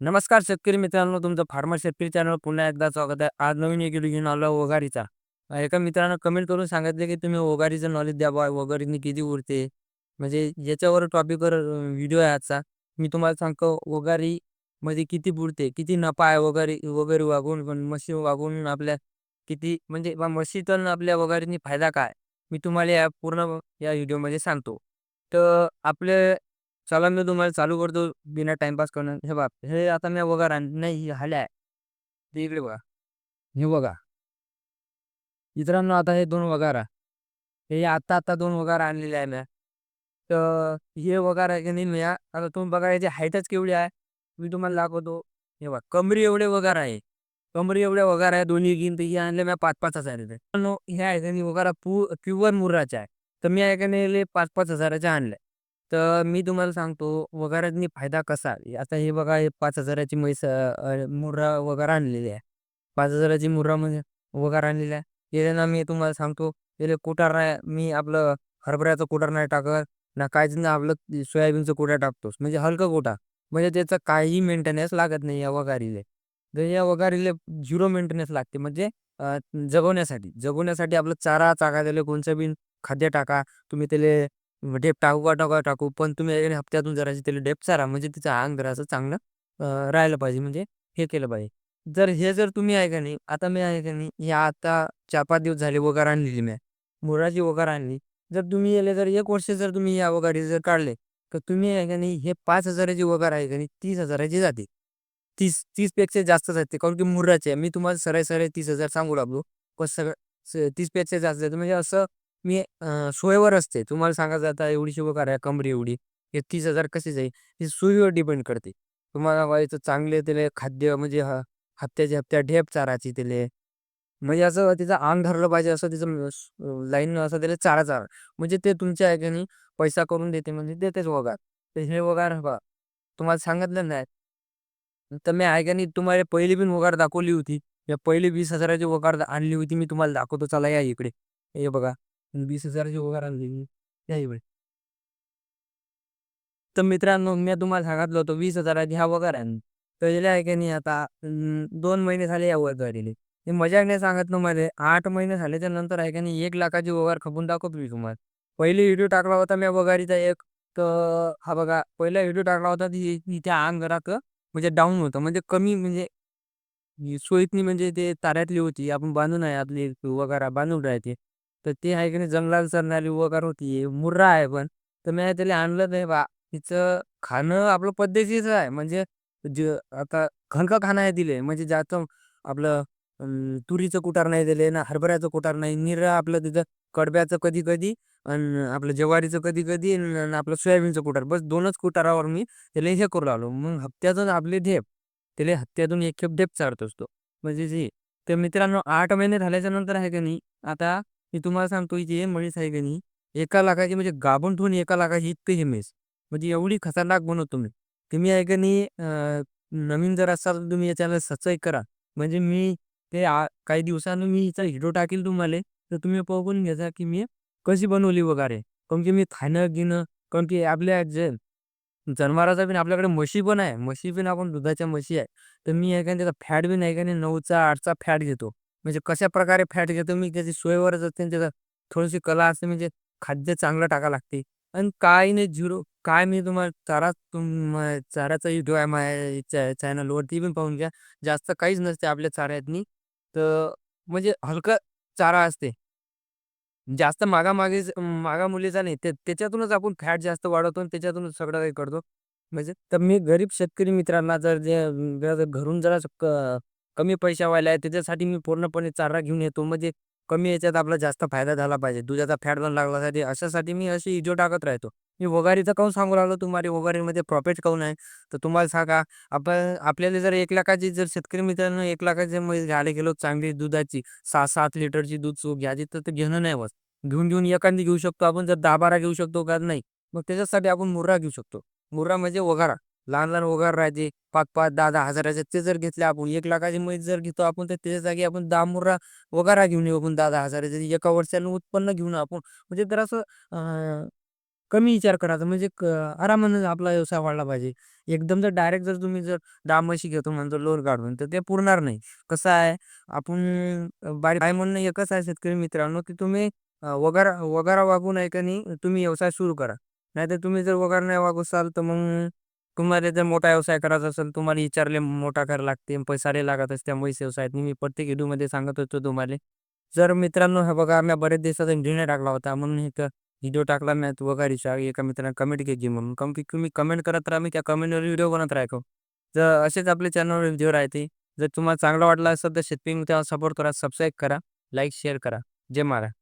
नमस्कार शेतकरी मित्रांनो, तुमचं फार्मर शेतकरी चॅनल पुन्हा एकदा स्वागत आहे. आज नवीन एक व्हिडिओ घेऊन आलो वगारीचा. एका मित्रानं कमेंट करून सांगितले, की तुम्ही ओघारीचं नॉलेज द्या बा, वगारीनी किती उरते. म्हणजे याच्यावर टॉपिकवर व्हिडिओ आहे आजचा. मी तुम्हाला सांगतो वगारीमध्ये किती बुडते, किती नफा आहे वगैरे वगैरे वागून पण म्हशी वागून आपल्या किती म्हणजे बा म्हशीतून आपल्या वगारीनी फायदा काय? मी तुम्हाला या पूर्ण या व्हिडिओमध्ये सांगतो. तर आपले चला मी तुम्हाला चालू करतो बिना टाइमपास करणार हे बाप हे आता मी बघा आण नाही हल्या आहे. ते इकडे बघा. हे बघा. मित्रांनो आता हे दोन वगारा हे आता-आता दोन वगारा आणलेले आहे मी. तर हे वगार आहे की नाही मी आता तुम्ही बघा याची हाईटच केवढी आहे. मी तुम्हाला दाखवतो. हे बघा कमरी एवढे वगार आहे. कमरी एवढे वगार आहे दोन्ही घेऊन तर हे आणले मी 5-5 हजाराचे. मित्रांनो हे आहे की नाही वगारा पू प्युअर मुर्राचे आहे. तर मी आहे की नाही पाच पाच हजाराचे आणले. तर मी तुम्हाला सांगतो वगारातनी फायदा कसा आता हे बघा हे पाच हजाराची म्हैस अ, मुर्रा वगैरे आणलेली आहे. पाच हजाराची मुर्रा म्हणजे वगैरे आणलेली आहे. याला मी तुम्हाला सांगतो याला कुटार नाही मी आपलं हरभऱ्याचं कुटार नाही टाकत ना काहीच ना आपलं सोयाबीनचं कुटार टाकतोस म्हणजे हलकं कुटार. म्हणजे त्याचं काहीही मेंटेनन्स लागत नाही या वगारीले. तर या वगारीले झिरो मेंटेनन्स लागते म्हणजे अ, जगवण्यासाठी. जगवण्यासाठी आपलं चारा चाका त्याला कोणचं बी खाद्य टाका. तुम्ही त्याला डेप टाकू का नका टाकू. पण तुम्ही हप्त्यातून जराशी त्याला डेप चारा म्हणजे तिचं अंग जरासं चांगलं राहिलं पाहिजे म्हणजे हे केलं पाहिजे. जर हे जर तुम्ही आहे का नाही, आता मी आहे का नाही, हे आता 4-5 दिवस झाले वगार आणलेली मी. मुर्राची वगार आणली. जर तुम्ही याला जर एक वर्ष जर तुम्ही या वगारी जर काढले, तर तुम्ही आहे का नाही हे पाच हजाराची वगार आहे का नाही तीस हजाराची जाते. तीस तीसपेक्षा जास्त जाते. कारण की मुर्राची आहे. मी तुम्हाला सरळ-सरळ 30,000 सांगू लागलो. पण सगळं स 30 पेक्षा जास्त जाते. म्हणजे असं मी अ, असते. तुम्हाला सांगायचं आता एवढीशी वगार आहे कमरी एवढी. हे 30,000 कसे जाईल? हे सोयीवर डिपेंड करते. तुम्हाला व्हायचं चांगले त्याला खाद्य म्हणजे ह हप्त्याच्या हप्त्या ढेप चारायची त्याले. म्हणजे असं तिचं अंग धरलं पाहिजे असं तिचं लाईन असं त्याला चारा चारा. म्हणजे ते तुमच्या आहे पैसा करून देते म्हणजे देतेच वगार. तर हे वगार बघा तुम्हाला सांगितलं नाही. तर मी आहे का नाही तुम्हाला पहिली पण वगार दाखवली होती. या पहिली 20,000ची वगार आणली होती मी तुम्हाला दाखवतो चला या इकडे. हे बघा 20,000ची वगार आणली मी. तर मित्रांनो मी तुम्हाला सांगितलं होतं 20,000ची हा वगार आहे. तर आहे की नाही आता दोन महिने झाले या वगारीले. ते मजाक नाही सांगत तुम्हाला 8 महिने झाल्याच्यानंतर आहे की नाही 1,00,000ची वगार खपून दाखवतो मी तुम्हाला. पहिले व्हिडिओ टाकला होता मी वगारीचा एक तर हा बघा पहिला व्हिडिओ टाकला होता ती इथे अंग म्हणजे डाऊन होतं. म्हणजे कमी म्हणजे सोयीतनी म्हणजे ते ताऱ्यातली होती. आपण बांधून आहे आपली वगारा बांधून राहते. तर ते आहे की नाही जंगलाला चरणारी वगार होती. मुर्रा आहे पण. तर मी त्याला आणलं नाही बा. तिचं खाणं आपलं पद्धतीचं आहे. म्हणजे जे आता हलकं खाणं आहे दिले. म्हणजे ज्याचं आपलं तुरीचं कुटार नाही दिले ना हरभऱ्याचं कुटार नाही. निर आपलं तिथं कडब्याचं कधी-कधी अन् आपलं ज्वारीचं कधी-कधी अन् आपलं सोयाबीनचं कुटार. बस दोनच कुटारावर मी त्याला हे करू लागलो. मग हप्त्यातून आपले ढेप. त्याला हप्त्यातून एक खेप ढेप चारत असतो. म्हणजे जे तर मित्रांनो आठ महिने झाल्याच्यानंतर आहे का नाही, आता मी तुम्हाला सांगतो ही म्हैस आहे की नाही, 1,00,000ची म्हणजे गाभण ठेवून एका लाखाची इतकी ही म्हैस. म्हणजे एवढी खतरनाक बनवतो तुम्ही तुम्ही आहे का नाही नवीन जर असाल तर तुम्ही याच्याला सबस्क्राईब करा. म्हणजे मी ते काही दिवसानं मी हिचा व्हिडिओ टाकेल तुम्हाला. तर तुम्ही बघून घ्यायचा की मी कशी बनवली वगैरे. कारण की मी खाणं गिणं कारण की आपल्या जे जनावराचा पण आपल्याकडे म्हशी पण आहे. म्हशी पण आपण दुधाच्या म्हशी आहे. तर मी आहे का त्याचा फॅट बी नाही का नाही 9चा 8चा फॅट घेतो. म्हणजे कशा प्रकारे फॅट घेतो मी त्याची सोयीवरच असते त्याचा थोडीशी कला असते म्हणजे खाद्य चांगलं टाकावं लागते. आणि काय नाही झिरो काय मी तुम्हाला चारा तुम चाऱ्याचा व्हिडिओ आहे माझ्या चॅनलवरती पण पाहून घ्या. जास्त काहीच नसते आपल्या चाऱ्यातनी. तर म्हणजे हलका चारा असते. जास्त मागामागे मागा मुलीचा नाही. ते त्याच्यातूनच आपण फॅट जास्त वाढवतो आणि त्याच्यातूनच सगळं काही करतो. म्हणजे तर मी गरीब शेतकरी मित्रांना जर जे घरून जरा कमी पैशावाला आहे त्याच्यासाठी मी पूर्णपणे चारा घेऊन येतो. म्हणजे कमी याच्यात आपला जास्त फायदा झाला पाहिजे. दुधाचा फॅट पण लागला पाहिजे. अशासाठी मी अशी इजो टाकत राहतो. मी वगारीचं काहून सांगू लागलो तुम्हाला वगारीमध्ये प्रॉफिट काहून आहे? तर तुम्हाला सांगा आपण आपल्याला जर एक लाखाची जर शेतकरी मित्रांनो 1,00,000ची म्हैस घ्यायला गेलो चांगली दुधाची 6-7 लिटरची दूध चूक घ्यायची तर ते घेणं नाही होत. घेऊन घेऊन एखादी घेऊ शकतो आपण जर दहा बारा घेऊ शकतो का नाही. मग त्याच्यासाठी आपण मुर्रा घेऊ शकतो. मुर्रा म्हणजे वगारा. लहान लहान वगार राहते. 5-5, 10-10 हजाराचे ते जर घेतले आपण 1,00,000ची म्हैस जर घेतो आपण तर त्याच्या जागी आपण दहा मुर्रा वगारा घेऊन येऊ आपण दहा दहा हजाराचे एका वर्षाला उत्पन्न घेऊन आपण म्हणजे जर असं कमी विचार करायचा म्हणजे आरामानं आपला व्यवसाय वाढला पाहिजे. एकदम जर डायरेक्ट जर तुम्ही जर दहा म्हशी घेतो म्हणतो लोन काढून, तर ते पुरणार नाही. कसं आहे, आपण अ, बाय म्हणणं एकच आहे शेतकरी मित्रांनो, की तुम्ही अ, वगार वगारा वागून आहे का नाही तुम्ही व्यवसाय सुरू करा. नाहीतर तुम्ही जर वगार नाही वागवसाल तर मग तुम्हाला जर मोठा व्यवसाय करायचा असेल, तुम्हाला विचारले मोठा करायला लागते, पैसा लय लागत असते म्हैस व्यवसायात. मी प्रत्येक व्हिडिओमध्ये सांगत होतो तुम्हाला. जर मित्रांनो हे बघा मी बरेच दिवसाचा निर्णय टाकला होता म्हणून एक व्हिडिओ टाकला मी वगारीचा. एका मित्राने कमेंट केली म्हणून. कम तुम्ही कमेंट करत राहा, मी त्या कमेंटवर व्हिडिओ बनवत राहतो. जर असेच आपले चॅनलवर व्हिडिओ राहते. जर तुम्हाला चांगला वाटला असेल तर शेतकरी मित्रांनो सपोर्ट करा, सबस्क्राईब करा, लाईक, शेअर करा. जय महाराज.